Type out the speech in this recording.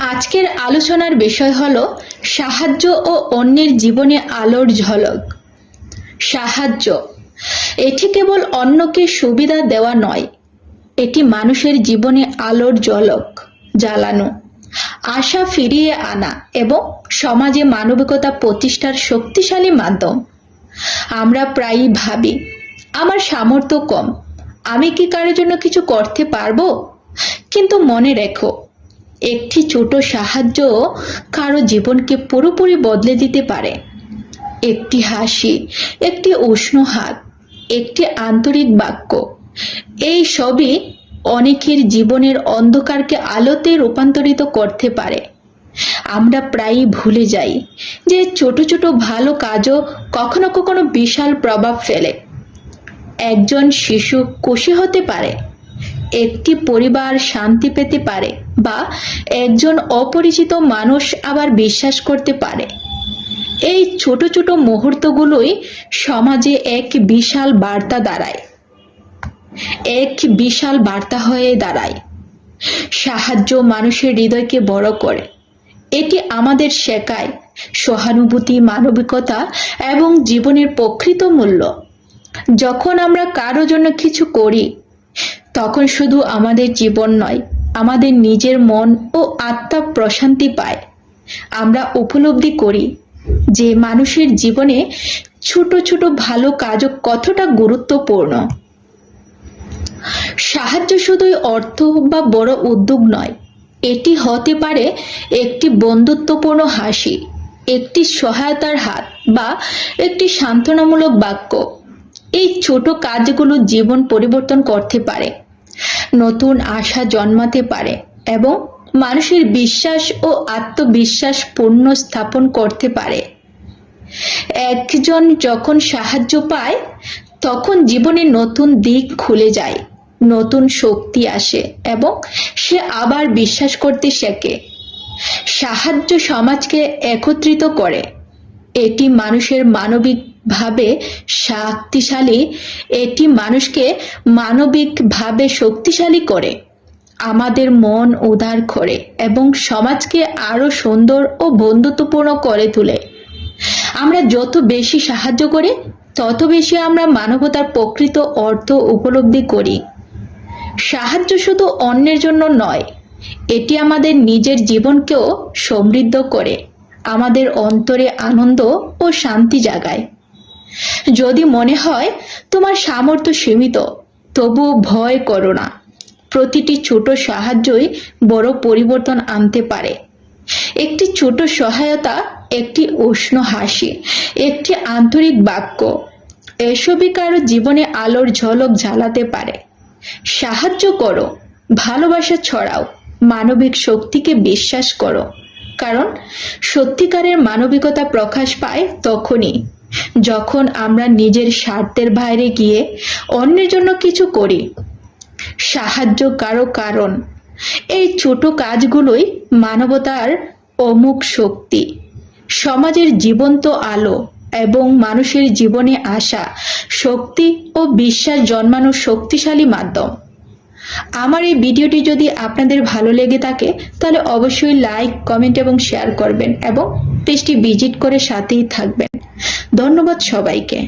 আজকের আলোচনার বিষয় হলো সাহায্য ও অন্যের জীবনে আলোর ঝলক। সাহায্য। এটি কেবল অন্যকে সুবিধা দেওয়া নয়, এটি মানুষের জীবনে আলোর ঝলক, জ্বালানো, আশা ফিরিয়ে আনা এবং সমাজে মানবিকতা প্রতিষ্ঠার শক্তিশালী মাধ্যম। আমরা প্রায়ই ভাবি, আমার সামর্থ্য কম, আমি কি কারোর জন্য কিছু করতে পারব? কিন্তু মনে রেখো একটি ছোট সাহায্য কারও জীবনকে পুরোপুরি বদলে দিতে পারে। একটি হাসি, একটি উষ্ণ হাত, একটি আন্তরিক বাক্য, এই সবই অনেকের জীবনের অন্ধকারকে আলোতে রূপান্তরিত করতে পারে। আমরা প্রায়ই ভুলে যাই যে ছোট ছোট ভালো কাজও কখনো কখনো বিশাল প্রভাব ফেলে। একজন শিশু খুশি হতে পারে একটি পরিবার শান্তি পেতে পারে বা একজন অপরিচিত মানুষ আবার বিশ্বাস করতে পারে। এই ছোট ছোট মুহূর্তগুলোই সমাজে এক বিশাল বার্তা দাঁড়ায়। এক বিশাল বার্তা হয়ে দাঁড়ায়। সাহায্য মানুষের হৃদয়কে বড় করে। এটি আমাদের শেখায় সহানুভূতি, মানবিকতা এবং জীবনের প্রকৃত মূল্য। যখন আমরা কারও জন্য কিছু করি তখন শুধু আমাদের জীবন নয়, আমাদের নিজের মন ও আত্মা প্রশান্তি পায়। আমরা উপলব্ধি করি যে মানুষের জীবনে ছোট ছোট ভালো কাজও কতটা গুরুত্বপূর্ণ। সাহায্য শুধুই অর্থ বা বড় উদ্যোগ নয়, এটি হতে পারে একটি বন্ধুত্বপূর্ণ হাসি, একটি সহায়তার হাত বা একটি সান্ত্বনামূলক বাক্য। এই ছোট কাজগুলো জীবন পরিবর্তন করতে পারে। নতুন আশা জন্মাতে পারে এবং মানুষের বিশ্বাস ও আত্মবিশ্বাস পূর্ণ স্থাপন করতে পারে। একজন যখন সাহায্য পায়, তখন জীবনে নতুন দিক খুলে যায়, নতুন শক্তি আসে এবং সে আবার বিশ্বাস করতে শেখে। সাহায্য সমাজকে একত্রিত করে। এটি মানুষের মানবিকভাবে শক্তিশালী, এটি মানুষকে মানবিকভাবে শক্তিশালী করে, আমাদের মন উদার করে এবং সমাজকে আরও সুন্দর ও বন্ধুত্বপূর্ণ করে তোলে। আমরা যত বেশি সাহায্য করি, তত বেশি আমরা মানবতার প্রকৃত অর্থ উপলব্ধি করি। সাহায্য শুধু অন্যের জন্য নয়, এটি আমাদের নিজের জীবনকেও সমৃদ্ধ করে, আমাদের অন্তরে আনন্দ ও শান্তি জাগায়। যদি মনে হয় তোমার সামর্থ্য সীমিত তবু ভয় করো না। প্রতিটি ছোট সাহায্যই বড় পরিবর্তন আনতে পারে। একটি ছোট সহায়তা, একটি উষ্ণ হাসি, একটি আন্তরিক বাক্য, এসবই কারও জীবনে আলোর ঝলক ঝালাতে পারে। সাহায্য করো, ভালোবাসা ছড়াও, মানবিক শক্তিকে বিশ্বাস করো। কারণ সত্যিকারের মানবিকতা প্রকাশ পায় তখনই। যখন আমরা নিজের স্বার্থের বাইরে গিয়ে অন্যের জন্য কিছু করি, সাহায্য কারও কারণ। এই ছোট কাজগুলোই মানবতার অমুক শক্তি। সমাজের জীবন্ত আলো এবং মানুষের জীবনে আসা শক্তি ও বিশ্বাস জন্মানোর শক্তিশালী মাধ্যম। আমার এই ভিডিওটি যদি আপনাদের ভালো লেগে থাকে, তাহলে অবশ্যই লাইক, কমেন্ট এবং শেয়ার করবেন এবং পেজটি ভিজিট করে সাথেই থাকবেন। ধন্যবাদ সবাইকে।